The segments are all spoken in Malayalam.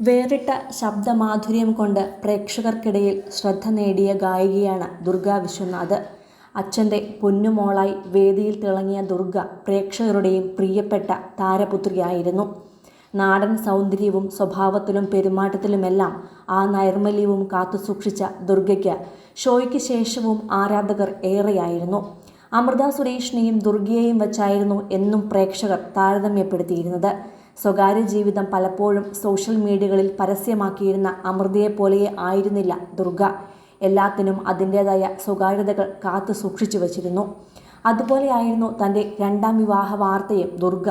വേറിട്ട ശബ്ദമാധുര്യം കൊണ്ട് പ്രേക്ഷകർക്കിടയിൽ ശ്രദ്ധ നേടിയ ഗായികയാണ് ദുർഗ വിശ്വനാഥ്. അച്ഛന്റെ പൊന്നുമോളായി വേദിയിൽ തിളങ്ങിയ ദുർഗ പ്രേക്ഷകരുടെയും പ്രിയപ്പെട്ട താരപുത്രിയായിരുന്നു. നാടൻ സൗന്ദര്യവും സ്വഭാവത്തിലും പെരുമാറ്റത്തിലുമെല്ലാം ആ നൈർമല്യവും കാത്തുസൂക്ഷിച്ച ദുർഗയ്ക്ക് ഷോയ്ക്ക് ശേഷവും ആരാധകർ ഏറെയായിരുന്നു. അമൃത സുരേഷിനെയും ദുർഗയെയും വച്ചായിരുന്നു എന്നും പ്രേക്ഷകർ താരതമ്യപ്പെടുത്തിയിരുന്നത്. സ്വകാര്യ ജീവിതം പലപ്പോഴും സോഷ്യൽ മീഡിയകളിൽ പരസ്യമാക്കിയിരുന്ന അമൃതയെപ്പോലെ ആയിരുന്നില്ല ദുർഗ. എല്ലാത്തിനും അതിന്റേതായ സ്വകാര്യതകൾ കാത്തു സൂക്ഷിച്ചു വച്ചിരുന്നു. അതുപോലെയായിരുന്നു തന്റെ രണ്ടാം വിവാഹ വാർത്തയും ദുർഗ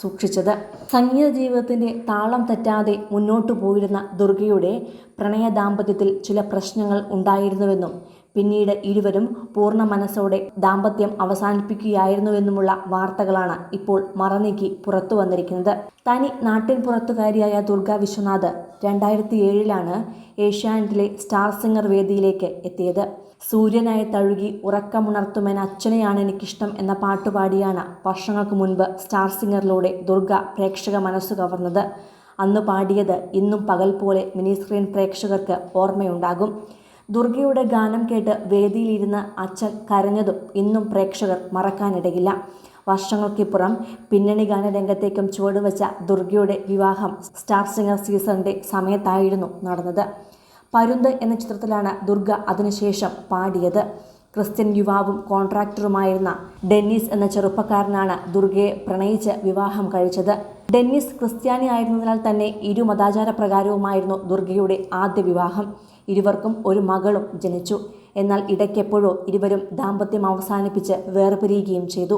സൂക്ഷിച്ചത്. സംഗീത ജീവിതത്തിന്റെ താളം തെറ്റാതെ മുന്നോട്ടു പോയിരുന്ന ദുർഗയുടെ പ്രണയ ദാമ്പത്യത്തിൽ ചില പ്രശ്നങ്ങൾ ഉണ്ടായിരുന്നുവെന്നും പിന്നീട് ഇരുവരും പൂർണ മനസ്സോടെ ദാമ്പത്യം അവസാനിപ്പിക്കുകയായിരുന്നുവെന്നുമുള്ള വാർത്തകളാണ് ഇപ്പോൾ മറനീക്കി പുറത്തു വന്നിരിക്കുന്നത്. തനി നാട്ടിൻ പുറത്തുകാരിയായ ദുർഗ വിശ്വനാഥ് രണ്ടായിരത്തി ഏഴിലാണ് ഏഷ്യാനെറ്റിലെ സ്റ്റാർ സിംഗർ വേദിയിലേക്ക് എത്തിയത്. സൂര്യനായി തഴുകി ഉറക്കമുണർത്തുമെന്ന അച്ഛനെയാണ് എനിക്കിഷ്ടം എന്ന പാട്ടുപാടിയാണ് വർഷങ്ങൾക്ക് മുൻപ് സ്റ്റാർ സിംഗറിലൂടെ ദുർഗ പ്രേക്ഷക മനസ്സു കവർന്നത്. അന്ന് പാടിയത് ഇന്നും പകൽ പോലെ മിനി സ്ക്രീൻ പ്രേക്ഷകർക്ക് ഓർമ്മയുണ്ടാകും. ദുർഗയുടെ ഗാനം കേട്ട് വേദിയിലിരുന്ന് അച്ഛൻ കരഞ്ഞതും ഇന്നും പ്രേക്ഷകർ മറക്കാനിടയില്ല. വർഷങ്ങൾക്കിപ്പുറം പിന്നണി ഗാനരംഗത്തേക്കും ചുവടുവെച്ച ദുർഗയുടെ വിവാഹം സ്റ്റാർ സിംഗർ സീസണിന്റെ സമയത്തായിരുന്നു നടന്നത്. പരുന്ത് എന്ന ചിത്രത്തിലാണ് ദുർഗ അതിനുശേഷം പാടിയത്. ക്രിസ്ത്യൻ യുവാവും കോൺട്രാക്ടറുമായിരുന്ന ഡെന്നിസ് എന്ന ചെറുപ്പക്കാരനാണ് ദുർഗയെ പ്രണയിച്ച് വിവാഹം കഴിച്ചത്. ഡെന്നിസ് ക്രിസ്ത്യാനി ആയിരുന്നതിനാൽ തന്നെ ഇരു മതാചാര പ്രകാരവുമായിരുന്നു ദുർഗയുടെ ആദ്യ വിവാഹം. ഇരുവർക്കും ഒരു മകളും ജനിച്ചു. എന്നാൽ ഇടയ്ക്കെപ്പോഴോ ഇരുവരും ദാമ്പത്യം അവസാനിപ്പിച്ച് വേർപിരിയുകയും ചെയ്തു.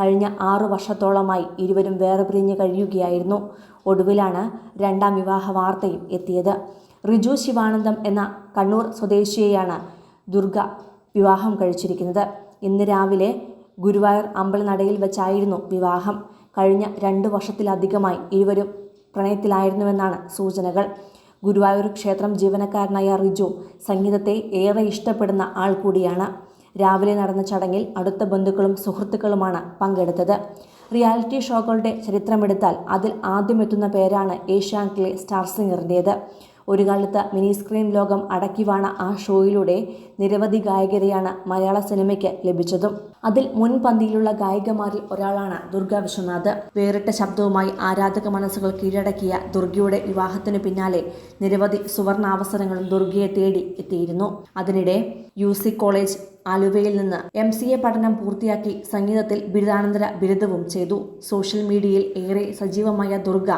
കഴിഞ്ഞ ആറു വർഷത്തോളമായി ഇരുവരും വേർപിരിഞ്ഞ് കഴിയുകയായിരുന്നു. ഒടുവിലാണ് രണ്ടാം വിവാഹ വാർത്തയും എത്തിയത്. റിജു ശിവാനന്ദം എന്ന കണ്ണൂർ സ്വദേശിയെയാണ് ദുർഗ വിവാഹം കഴിച്ചിരിക്കുന്നത്. ഇന്ന് രാവിലെ ഗുരുവായൂർ അമ്പലനടയിൽ വെച്ചായിരുന്നു വിവാഹം. കഴിഞ്ഞ രണ്ട് വർഷത്തിലധികമായി ഇരുവരും പ്രണയത്തിലായിരുന്നുവെന്നാണ് സൂചനകൾ. ഗുരുവായൂർ ക്ഷേത്രം ജീവനക്കാരനായ റിജു സംഗീതത്തെ ഏറെ ഇഷ്ടപ്പെടുന്ന ആൾ കൂടിയാണ്. രാവിലെ നടന്ന ചടങ്ങിൽ അടുത്ത ബന്ധുക്കളും സുഹൃത്തുക്കളുമാണ് പങ്കെടുത്തത്. റിയാലിറ്റി ഷോകളുടെ ചരിത്രമെടുത്താൽ അതിൽ ആദ്യമെത്തുന്ന പേരാണ് ഏഷ്യാനെറ്റിലെ സ്റ്റാർ സിംഗറിന്റേത്. ഒരു കാലത്ത് മിനി സ്ക്രീൻ ലോകം അടക്കിവാണ ആ ഷോയിലൂടെ നിരവധി ഗായകരെയാണ് മലയാള സിനിമയ്ക്ക് ലഭിച്ചതും. അതിൽ മുൻപന്തിയിലുള്ള ഗായികമാരിൽ ഒരാളാണ് ദുർഗ വിശ്വനാഥ്. വേറിട്ട ശബ്ദവുമായി ആരാധക മനസ്സുകൾ കീഴടക്കിയ ദുർഗയുടെ വിവാഹത്തിനു പിന്നാലെ നിരവധി സുവർണാവസരങ്ങളും ദുർഗയെ തേടി എത്തിയിരുന്നു. അതിനിടെ യു കോളേജ് ആലുവയിൽ നിന്ന് എം സി എ പഠനം പൂർത്തിയാക്കി സംഗീതത്തിൽ ബിരുദാനന്തര ബിരുദവും ചെയ്തു. സോഷ്യൽ മീഡിയയിൽ ഏറെ സജീവമായ ദുർഗ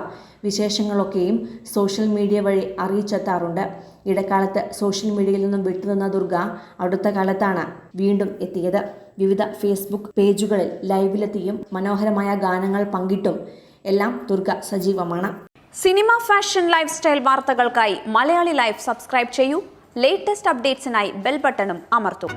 വിശേഷങ്ങളൊക്കെയും സോഷ്യൽ മീഡിയ വഴി അറിയിച്ചെത്താറുണ്ട്. ഇടക്കാലത്ത് സോഷ്യൽ മീഡിയയിൽ നിന്നും വിട്ടുനിന്ന ദുർഗ അടുത്ത കാലത്താണ് വീണ്ടും എത്തിയത്. വിവിധ ഫേസ്ബുക്ക് പേജുകളിൽ ലൈവിലെത്തിയും മനോഹരമായ ഗാനങ്ങൾ പങ്കിട്ടും എല്ലാം ദുർഗ സജീവമാണ്. സിനിമ ഫാഷൻ ലൈഫ് സ്റ്റൈൽ വാർത്തകൾക്കായി മലയാളി ലൈഫ് സബ്സ്ക്രൈബ് ചെയ്യൂ. ലേറ്റസ്റ്റ് അപ്ഡേറ്റ്സിനായി ബെൽ ബട്ടണും അമർത്തും.